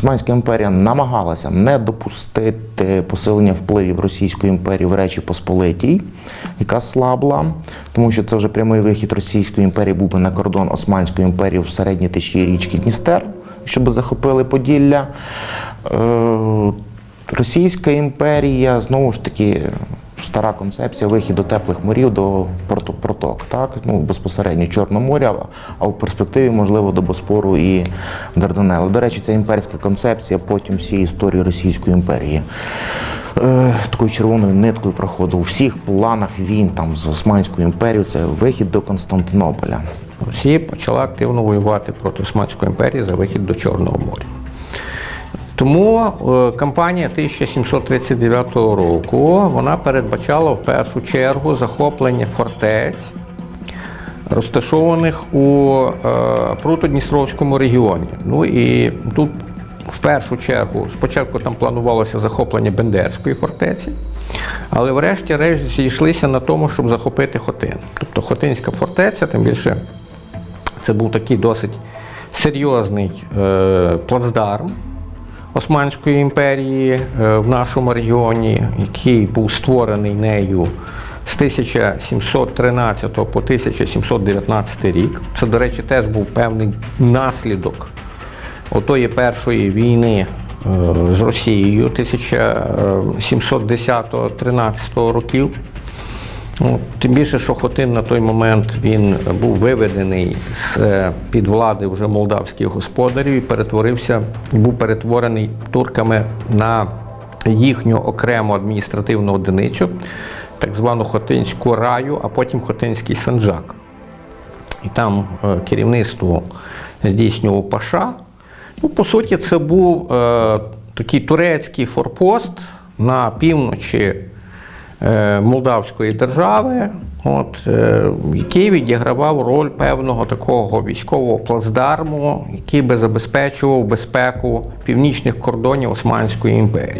Османська імперія намагалася не допустити посилення впливів Російської імперії в Речі Посполитій, яка слабла, тому що це вже прямий вихід Російської імперії був би на кордон Османської імперії в середній течії річки Дністер, щоб захопили Поділля. Е, Російська імперія знову ж таки стара концепція вихід до теплих морів до проток, так ну безпосередньо Чорного моря, а в перспективі можливо до Боспору і Дарданели. До речі, ця імперська концепція потім всієї історії Російської імперії. Е, такою червоною ниткою проходив у всіх планах війн там з Османською імперією. Це вихід до Константинополя. Росія почала активно воювати проти Османської імперії за вихід до Чорного моря. Тому е, кампанія 1739 року вона передбачала в першу чергу захоплення фортець, розташованих у е, Прутодністровському регіоні. Ну і тут в першу чергу спочатку там планувалося захоплення Бендерської фортеці, але врешті-решт зійшлися на тому, щоб захопити Хотин. Тобто Хотинська фортеця, тим більше це був такий досить серйозний е, плацдарм Османської імперії е, в нашому регіоні, який був створений нею з 1713 по 1719 рік. Це, до речі, теж був певний наслідок отої першої війни е, з Росією 1710-13 років. Ну, тим більше, що Хотин на той момент він був виведений з е, під влади вже молдавських господарів і перетворився, був перетворений турками на їхню окрему адміністративну одиницю, так звану Хотинську раю, а потім Хотинський санджак. І там е, керівництво здійснював Паша. Ну, по суті, це був е, такий турецький форпост на півночі Молдавської держави, от, е, який відігравав роль певного такого військового плацдарму, який би забезпечував безпеку північних кордонів Османської імперії.